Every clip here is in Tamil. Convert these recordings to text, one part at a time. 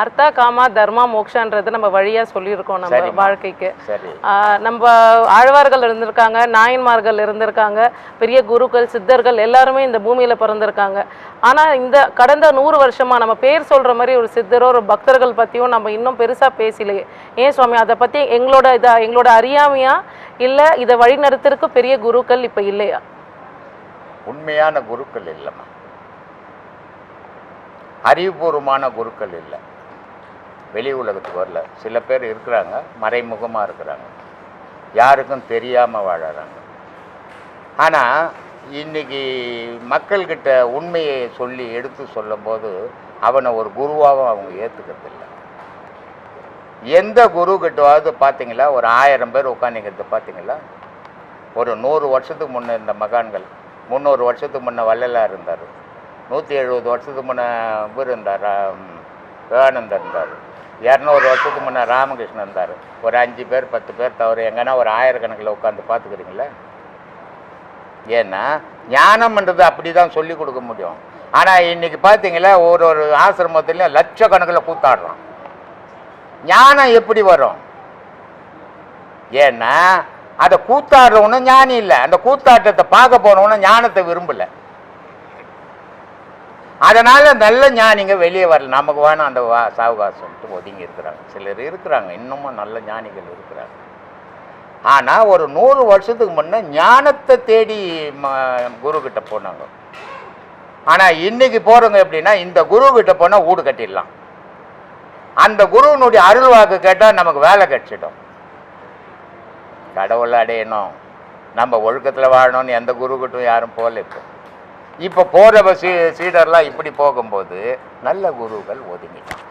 அர்த்தா காமா தர்மா மோக்ஷான்றது நம்ம வழியா சொல்லியிருக்கோம் நம்ம. வாழ்க்கைக்கு. நம்ம ஆழ்வார்கள் இருந்திருக்காங்க நாயன்மார்கள் இருந்திருக்காங்க பெரிய குருக்கள் சித்தர்கள் எல்லாருமே இந்த பூமியில பிறந்திருக்காங்க. ஆனா இந்த கடந்த நூறு வருஷமா நம்ம பேர் சொல்ற மாதிரி ஒரு சித்தரோ ஒரு பக்தர்கள் பத்தியும் நம்ம இன்னும் பெருசா பேசலையே. ஏன் சுவாமி? அதை பத்தி எங்களோட இதா எங்களோட அறியாமையா இல்ல இதை வழிநடத்துறதுக்கு பெரிய குருக்கள் இப்ப இல்லையா? உண்மையான குருக்கள் இல்லைம்மா. அறிவுபூர்வமான குருக்கள் இல்லை. வெளி உலகத்துக்கு வரல. சில பேர் இருக்கிறாங்க மறைமுகமாக இருக்கிறாங்க. யாருக்கும் தெரியாமல் வாழறாங்க. ஆனால் இன்னைக்கு மக்கள்கிட்ட உண்மையை சொல்லி எடுத்து சொல்லும்போது அவனை ஒரு குருவாகவும் அவங்க ஏற்றுக்கிறதில்லை எந்த குரு கிட்டவாவது பார்த்தீங்களா ஒரு ஆயிரம் பேர் உட்காந்துங்கிறது பார்த்தீங்களா ஒரு நூறு வருஷத்துக்கு முன்ன இருந்த மகான்கள் முந்நூறு வருஷத்துக்கு முன்ன வள்ளலாக இருந்தார். நூற்றி எழுபது வருஷத்துக்கு முன்ன இவர் இருந்தார்? விவேகானந்தர் இருந்தார். இரநூறு வருஷத்துக்கு முன்னே ராமகிருஷ்ணன் இருந்தார். ஒரு அஞ்சு பேர் பத்து பேர் தவிர எங்கன்னா ஒரு ஆயிரக்கணக்கில் உட்காந்து பார்த்துக்கிறீங்களே? ஏன்னா ஞானம்ன்றது அப்படி தான் சொல்லி கொடுக்க முடியும். ஆனால் இன்னைக்கு பார்த்தீங்களா ஒரு ஒரு ஆசிரமத்துலேயும் லட்சக்கணக்கில் கூத்தாடுறான் ஞானம் எப்படி வரும்? ஏன்னா அதை கூத்தாடுறவனும் ஞானி இல்லை. அந்த கூத்தாட்டத்தை பார்க்க போனவனும் ஞானத்தை விரும்பலை. அதனால நல்ல ஞானிங்க வெளியே வரல. நமக்கு வேணும் அந்த வா சாவகாசம்ட்டு ஒதுங்கி இருக்கிறாங்க. சிலர் இருக்கிறாங்க. இன்னமும் நல்ல ஞானிகள் இருக்கிறாங்க. ஆனால் ஒரு நூறு வருஷத்துக்கு முன்னே ஞானத்தை தேடி ம குரு கிட்ட போனாங்க. ஆனால் இன்னைக்கு போகிறவங்க எப்படின்னா இந்த குரு கிட்ட போனால் வீடு கட்டிடலாம். அந்த குருவினுடைய அருள் வாக்கு கேட்டால் நமக்கு வேலை கிடச்சிடும். கடவுளை அடையணும். நம்ம ஒழுக்கத்தில் வாழணும்னு எந்த குருக்கிட்டும் யாரும் போகல இப்போ. இப்போ போகிற சீ சீடர்லாம் இப்படி போகும்போது நல்ல குருக்கள் ஒதுங்கிட்டான்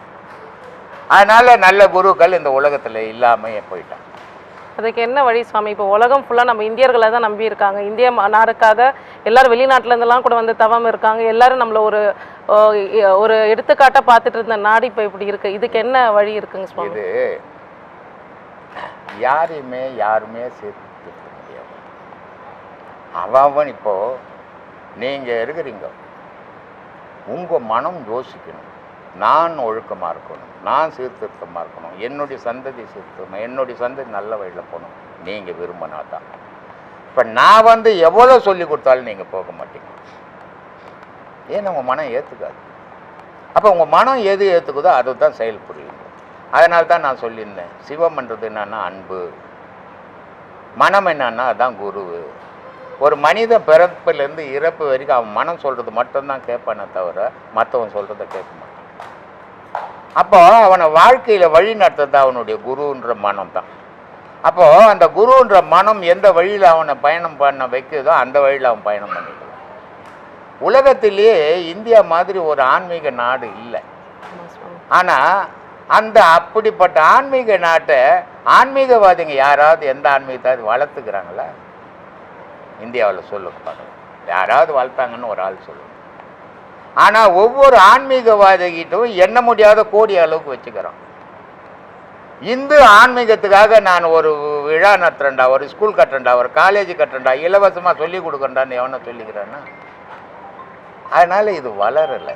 அதனால நல்ல குருக்கள் இந்த உலகத்தில் இல்லாமல் போயிட்டான் அதுக்கு என்ன வழி சுவாமி? இப்போ உலகம் ஃபுல்லாக நம்ம இந்தியர்களை தான் நம்பி இருக்காங்க. இந்திய நாடுக்காக எல்லாரும் வெளிநாட்டுல இருந்தெல்லாம் கூட வந்து தவம் இருக்காங்க. எல்லாரும் நம்மள ஒரு ஒரு எடுத்துக்காட்டா பார்த்துட்டு இருந்த நாடு இப்போ இப்படி இருக்கு. இதுக்கு என்ன வழி இருக்குங்க சுவாமி? இது யாரையுமே யாருமே சேர்த்து முடியாது. அவன் இப்போ நீங்கள் இருக்கிறீங்க. உங்கள் மனம் யோசிக்கணும். நான் ஒழுக்கமாக இருக்கணும். நான் சீர்திருத்தமாக இருக்கணும். என்னுடைய சந்ததி சீர்திருத்தம் என்னுடைய சந்ததி நல்ல வழியில் போகணும். நீங்கள் விரும்பினா தான். இப்போ நான் வந்து எவ்வளோ சொல்லி கொடுத்தாலும் நீங்கள் போக மாட்டீங்க. ஏன்னா உங்கள் மனம் ஏற்றுக்காது அப்போ உங்கள் மனம் எது ஏற்றுக்குதோ அதை தான் செயல் புரியுங்க அதனால தான் நான் சொல்லியிருந்தேன். சிவம்ன்றது என்னன்னா அன்பு. மனம் என்னன்னா அதான் குரு. ஒரு மனிதன் பிறப்பிலேருந்து இறப்பு வரைக்கும் அவன் மனம் சொல்கிறது மட்டும்தான் கேட்பானே தவிர மற்றவன் சொல்கிறத கேட்க மாட்டான். அப்போ அவனை வாழ்க்கையில் வழி நடத்துறது அவனுடைய குருன்ற மனம் தான். அப்போது அந்த குருன்ற மனம் எந்த வழியில் அவனை பயணம் பண்ண வைக்குதோ அந்த வழியில் அவன் பயணம் பண்ணிக்கலாம் உலகத்திலேயே இந்தியா மாதிரி ஒரு ஆன்மீக நாடு இல்லை. ஆனால் அந்த அப்படிப்பட்ட ஆன்மீக நாட்டை ஆன்மீகவாதிங்க யாராவது எந்த ஆன்மீகத்தாவது வளர்த்துக்கிறாங்களா? இந்தியாவில் சொல்லுங்க பார்க்கலாம் யாராவது வாழ்த்தாங்கன்னு ஒரு ஆள் சொல்லுங்க ஆனால் ஒவ்வொரு ஆன்மீகவாதிகிட்டும் எண்ண முடியாத கோடி அளவுக்கு வச்சுக்கிறான் இந்து ஆன்மீகத்துக்காக நான் ஒரு விழா நடத்துறேன்டா ஒரு ஸ்கூல் கட்டுறேன்டா ஒரு காலேஜ் கட்டுறேன்டா இலவசமாக சொல்லி கொடுக்குறேன்டான்னு எவனை சொல்லிக்கிறேன்னா? அதனால் இது வளரலை.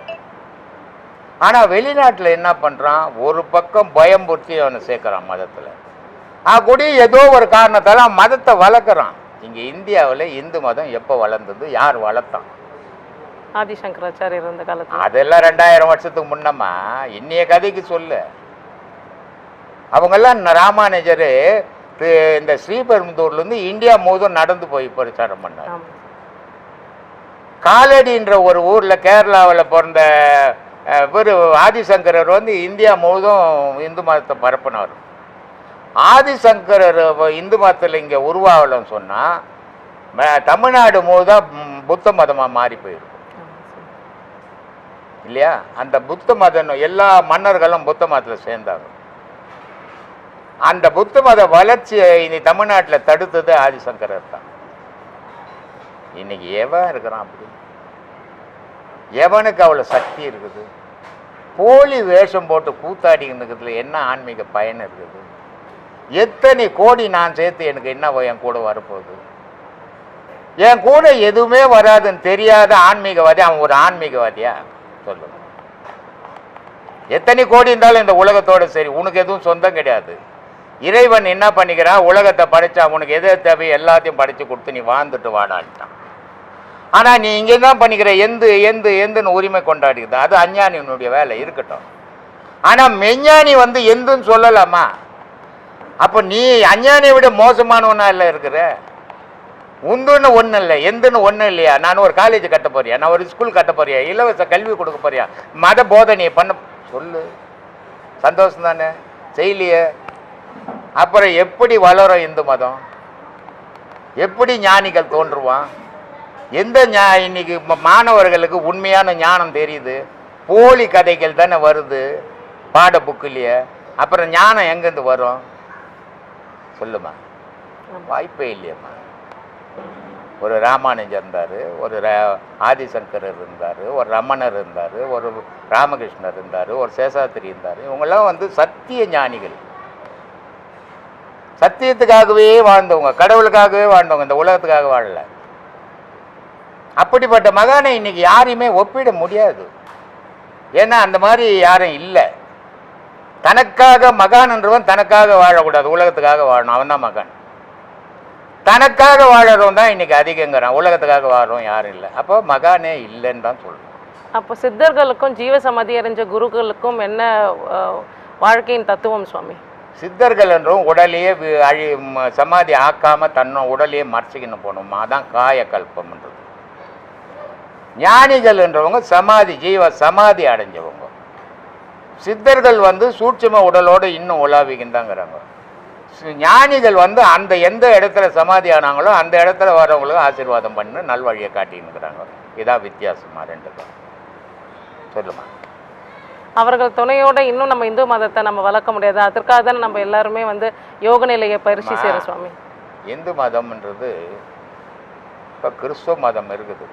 ஆனால் வெளிநாட்டில் என்ன பண்ணுறான் ஒரு பக்கம் பயம்புறுத்தி அவனை சேர்க்குறான் மதத்தில். ஆ ஏதோ ஒரு காரணத்தால் மதத்தை வளர்க்குறான். இங்கே இந்தியாவில் இந்து மதம் எப்போ வளர்ந்தது யார் வளர்த்தான்? ஆதிசங்கராச்சாரியர் இருந்த காலத்துல. அதெல்லாம் ரெண்டாயிரம் வருஷத்துக்கு முன்னமா இன்னைய கதைக்கு சொல்லு. அவங்கெல்லாம் ராமானுஜர் இந்த ஸ்ரீபெரும்புதூர்லேருந்து இந்தியா முழுதும் நடந்து போய் பிரச்சாரம் பண்ணார். காலடின்ற ஒரு ஊரில் கேரளாவில் பிறந்த இவர் ஆதிசங்கரர் வந்து இந்தியா முழுதும் இந்து மதத்தை பரப்பினார் ஆதிசங்கரர் இந்து மதத்தில் இங்கே உருவாகலன்னு சொன்னால் தமிழ்நாடு முழுதா புத்த மதமாக மாறி போயிடும் இல்லையா? அந்த புத்த மதம் எல்லா மன்னர்களும் புத்த மதத்தில் சேர்ந்தாங்க. அந்த புத்த மத வளர்ச்சியை இனி தமிழ்நாட்டில் தடுத்தது ஆதிசங்கரர் தான். இன்னைக்கு எவன் இருக்கிறான் அப்படி? எவனுக்கு அவ்வளோ சக்தி இருக்குது? போலி வேஷம் போட்டு கூத்தாடிக்கிட்டு இருக்கிறதுல என்ன ஆன்மீக பயன் இருக்குது? எத்தனை கோடி நான் சேர்த்து எனக்கு என்ன என் கூட வரப்போகுது? என் கூட எதுவுமே வராதுன்னு தெரியாத ஆன்மீகவாதி அவன் ஒரு ஆன்மீகவாதியா? சொல்லு. எத்தனை கோடி இருந்தாலும் இந்த உலகத்தோட சரி உனக்கு எதுவும் சொந்தம் கிடையாது. இறைவன் என்ன பண்ணிக்கிறான் உலகத்தை படைச்சா உனக்கு எது தேவை எல்லாத்தையும் படைச்சு கொடுத்து நீ வாழ்ந்துட்டு வாடான்ட்டான். ஆனா நீ இங்க தான் பண்ணிக்கிற? எந்த எந்த எந்தன்னு உரிமை கொண்டாடிக்குது அது அஞ்ஞானியினுடைய வேலை இருக்கட்டும். ஆனா மெஞ்ஞானி வந்து எந்துன்னு சொல்லலாமா? அப்போ நீ அஞ்ஞானியை விட மோசமானவனா இல்லை இருக்கிற? உந்துன்னு ஒன்றும் இல்லை எந்தன்னு ஒன்றும் இல்லையா? நான் ஒரு காலேஜ் கட்ட போறியா? நான் ஒரு ஸ்கூல் கட்ட போறியா? இலவச கல்வி கொடுக்க போறியா? மத போதனையை பண்ண சொல்லு. சந்தோஷம் தானே? செய்யலையே. அப்புறம் எப்படி வளரும் இந்து மதம்? எப்படி ஞானிகள் தோன்றுவான்? எந்த ஞா இன்னைக்கு மாணவர்களுக்கு உண்மையான ஞானம் தெரியுது? போலி கதைகள் தானே வருது? பாட புக்கிலேயே அப்புறம் ஞானம் எங்கேருந்து வரும்? சொல்லுமா? வாய்ப்பே இல்லையம்மா. ஒரு ராமானுஜர் இருந்தார் ஒரு ர- இருந்தார் ஒரு ரமணர் இருந்தார் ஒரு ராமகிருஷ்ணர் இருந்தார் ஒரு சேஷாத்திரி இருந்தார். இவங்கெல்லாம் வந்து சத்திய ஞானிகள். சத்தியத்துக்காகவே வாழ்ந்தவங்க கடவுளுக்காகவே வாழ்ந்தவங்க இந்த உலகத்துக்காக வாழல. அப்படிப்பட்ட மகானை இன்னைக்கு யாரையுமே ஒப்பிட முடியாது. ஏன்னா அந்த மாதிரி யாரும் இல்லை. தனக்காக மகான்ன்றவன் தனக்காக வாழக்கூடாது. உலகத்துக்காக வாழணும். அவன் தான் மகான். தனக்காக வாழறவன் தான் இன்னைக்கு அதிகங்கிறான். உலகத்துக்காக வாழறவன் யாரும் இல்லை. அப்போ மகானே இல்லைன்னு தான் சொல்றோம். அப்போ சித்தர்களுக்கும் ஜீவசமாதி அடைஞ்ச குருக்களுக்கும் என்ன வாழ்க்கையின் தத்துவம் சுவாமி? சித்தர்கள் என்றும் உடலையே அழி சமாதி ஆக்காம தன்னை உடலையே மறைச்சிக்கின்னு போகணுமா? அதான் காயக்கல்பம்ன்றது ஞானிகள் என்றவங்க சமாதி ஜீவ சமாதி அடைஞ்சவங்க. சித்தர்கள் வந்து சூட்சும உடலோடு இன்னும் உலாவிக்கின்றாங்கிறாங்க. ஞானிகள் வந்து அந்த எந்த இடத்துல சமாதி ஆனாங்களோ அந்த இடத்துல வரவங்களுக்கு ஆசீர்வாதம் பண்ணி நல்வழியை காட்டின்னுக்கிறாங்க. இதான் வித்தியாசமா ரெண்டுக்கும் சொல்லுமா? அவர்கள் துணையோட இன்னும் நம்ம இந்து மதத்தை நம்ம வளர்க்க முடியாது. அதற்காக தானே நம்ம எல்லாருமே வந்து யோக நிலையை பயிற்சி அம்மா. செய்கிறோம் சுவாமி. இந்து மதம்ன்றது இப்போ கிறிஸ்துவ மதம் இருக்குது.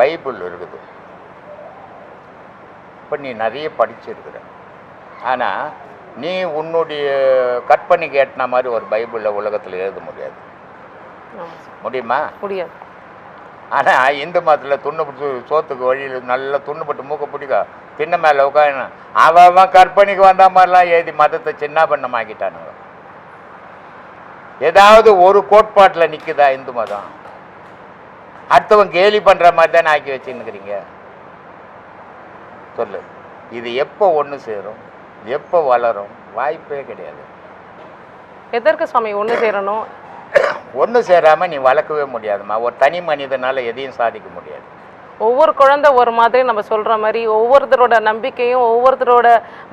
பைபிள் இருக்குது. இப்போ நீ நிறைய படிச்சிருக்கிற. ஆனால் நீ உன்னுடைய கற்பனைக்கு எட்டின மாதிரி ஒரு பைபிளில் உலகத்தில் எழுத முடியாது. முடியுமா? முடியாது. ஆனால் இந்து மதத்தில் துண்ணுப்பட்டு சோத்துக்கு வழியில் நல்லா துண்ணுப்பட்டு மூக்க பிடிக்க தின்ன மேலே உட்காந்து அவன் அவன் கற்பனைக்கு வந்த மாதிரிலாம் எழுதி மதத்தை சின்ன பண்ணமாக்கிட்டானுங்க. ஏதாவது ஒரு கோட்பாட்டில் நிற்குதா இந்து மதம்? அடுத்தவன் கேலி பண்ணுற மாதிரி தானே ஆக்கி வச்சுன்னுக்கிறீங்க. சொல்லு. இது எப்போ ஒன்று சேரும்? எப்போ வளரும்? வாய்ப்பே கிடையாது. எதற்கு சுவாமி ஒன்று சேரணும்? ஒன்று சேராமல் நீ வளர்க்கவே முடியாதும்மா. ஒரு தனி மனிதனால எதையும் சாதிக்க முடியாது. ஒவ்வொரு குழந்தை ஒரு மாதிரி நம்ம சொல்ற மாதிரி ஒவ்வொருத்தரோட நம்பிக்கையும் ஒவ்வொருத்தரோட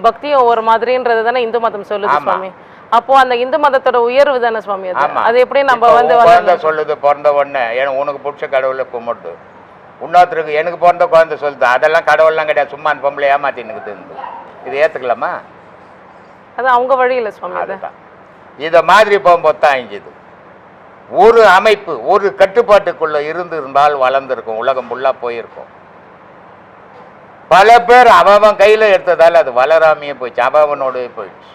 பக்தியும் ஒவ்வொரு மாதிரின்றது தானே இந்து மதம் சொல்லுது. சுவாமி. அப்போ அந்த இந்து மதத்தோட உயர்வு தானே சுவாமி அது? எப்படி நம்ம வந்து சொல்லுது பிறந்த உடனே எனக்கு உனக்கு பிடிச்ச கடவுளை கும்பிட்டு இன்னொருத்தருக்கு எனக்கு பிறந்த குழந்தை சொல்லுது. அதெல்லாம் கடவுள்லாம் கிடையாது. சும்மா அந்த பொம்பளை ஏமாத்தின்னுக்குது இது ஏற்றுக்கலாமா அது அவங்க வழியில சுவாமி அதுதான். இதை மாதிரி போகும்போது தான் அழிஞ்சுது. ஒரு அமைப்பு ஒரு கட்டுப்பாட்டுக்குள்ள இருந்து இருந்தால் வளர்ந்துருக்கும். உலகம் ஃபுல்லாக போயிருக்கும். பல பேர் அவன் கையில் எடுத்ததால அது வளராமையே போயிடுச்சு. அவனோட போயிடுச்சு.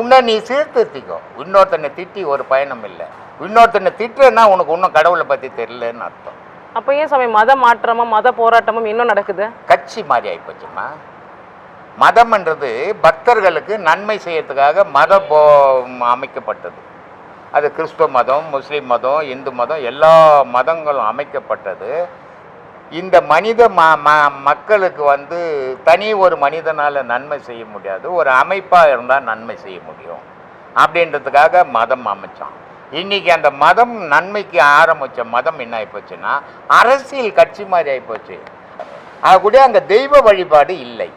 உன்னை நீ சீர்திருத்திக்கோ. இன்னொருத்தனை திட்டி ஒரு பயணம் இல்லை. இன்னொருத்தனை திட்டுறேன்னா உனக்கு இன்னும் கடவுளை பற்றி தெரியலன்னு அர்த்தம். அப்போ ஏன் சாமி மத மாற்றமும் மத போராட்டமும் இன்னும் நடக்குது? கட்சி மாதிரி ஆகிப்போச்சுமா மதம்ன்றது பக்தர்களுக்கு நன்மை செய்யறதுக்காக மத போ அமைக்கப்பட்டது. அது கிறிஸ்துவ மதம் முஸ்லீம் மதம் இந்து மதம் எல்லா மதங்களும் அமைக்கப்பட்டது. இந்த மனித ம ம மக்களுக்கு வந்து தனி ஒரு மனிதனால் நன்மை செய்ய முடியாது. ஒரு அமைப்பாக இருந்தால் நன்மை செய்ய முடியும். அப்படின்றதுக்காக மதம் அமைச்சான். இன்னைக்கு அந்த மதம் நன்மைக்கு ஆரம்பித்த மதம் என்ன ஆகிப்போச்சுன்னா அரசியல் கட்சி மாதிரி ஆகிப்போச்சு அது கூட அங்கே தெய்வ வழிபாடு இல்லை.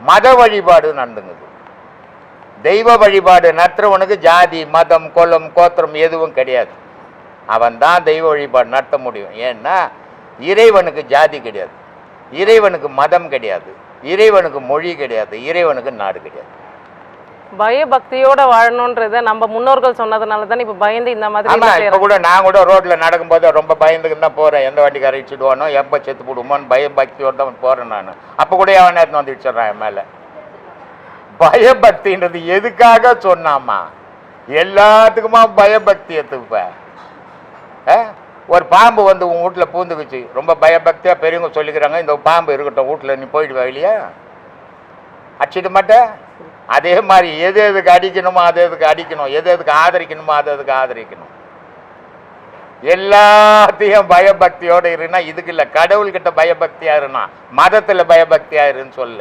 மத வழிபாடு நடந்துங்குது. தெய்வ வழிபாடு நடத்துறவனுக்கு ஜாதி மதம் குலம் கோத்திரம் எதுவும் கிடையாது. அவன் தான் தெய்வ வழிபாடு நடத்த முடியும். ஏன்னா இறைவனுக்கு ஜாதி கிடையாது. இறைவனுக்கு மதம் கிடையாது. இறைவனுக்கு மொழி கிடையாது. இறைவனுக்கு நாடு கிடையாது. பயபக்தியோட வாழணுன்றத நம்ம முன்னோர்கள் சொன்னதுனால தானே இப்போ பயந்து இந்த மாதிரி இப்போ. கூட நான் கூட ரோட்ல நடக்கும்போது ரொம்ப பயந்துக்கு தான் போறேன். எந்த வண்டிக்கு அரைச்சிடுவானோ எப்போ செத்து போடுவோமோன்னு பயம் பக்தியோட தான் போறேன் நான். அப்போ கூட அவன் நேரத்தில் வந்து இடிச்சிடுறான் என் மேல? பயபக்தின்றது எதுக்காக சொன்னாமா எல்லாத்துக்குமா பயபக்தி எத்துப்ப ஒரு பாம்பு வந்து உன் வீட்டில் பூந்துக்குச்சு. ரொம்ப பயபக்தியாக பெரியவங்க சொல்லிக்கிறாங்க இந்த பாம்பு இருக்கட்டும் வீட்டில் நீ போயிடுவா இல்லையா அடிச்சிட மாட்டேன் அதே மாதிரி எது எதுக்கு அடிக்கணுமோ அது எதுக்கு அடிக்கணும்? எது எதுக்கு ஆதரிக்கணுமோ அது எதுக்கு ஆதரிக்கணும்? எல்லாத்தையும் பயபக்தியோட இருன்னா இதுக்கு இல்லை கடவுள்கிட்ட பயபக்தியா இருனா மதத்தில் பயபக்தியா இருன்னு சொல்ல.